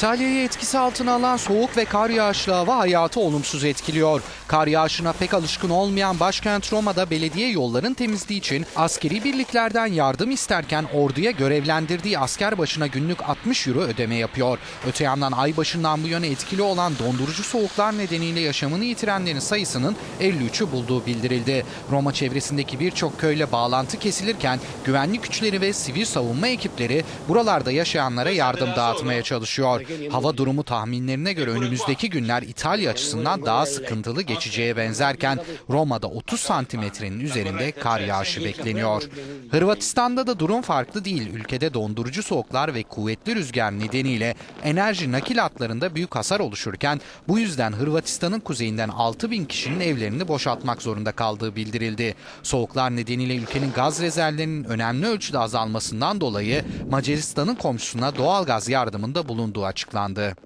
İtalya'yı etkisi altına alan soğuk ve kar yağışlı hava hayatı olumsuz etkiliyor. Kar yağışına pek alışkın olmayan başkent Roma'da belediye yolların temizliği için askeri birliklerden yardım isterken orduya görevlendirdiği asker başına günlük 60 euro ödeme yapıyor. Öte yandan ay başından bu yana etkili olan dondurucu soğuklar nedeniyle yaşamını yitirenlerin sayısının 53'ü bulduğu bildirildi. Roma çevresindeki birçok köyle bağlantı kesilirken güvenlik güçleri ve sivil savunma ekipleri buralarda yaşayanlara yardım dağıtmaya çalışıyor. Hava durumu tahminlerine göre önümüzdeki günler İtalya açısından daha sıkıntılı geçeceğe benzerken Roma'da 30 santimetrenin üzerinde kar yağışı bekleniyor. Hırvatistan'da da durum farklı değil. Ülkede dondurucu soğuklar ve kuvvetli rüzgar nedeniyle enerji nakil hatlarında büyük hasar oluşurken bu yüzden Hırvatistan'ın kuzeyinden 6 bin kişinin evlerini boşaltmak zorunda kaldığı bildirildi. Soğuklar nedeniyle ülkenin gaz rezervlerinin önemli ölçüde azalmasından dolayı Macaristan'ın komşusuna doğal gaz yardımında bulunduğu açıklandı.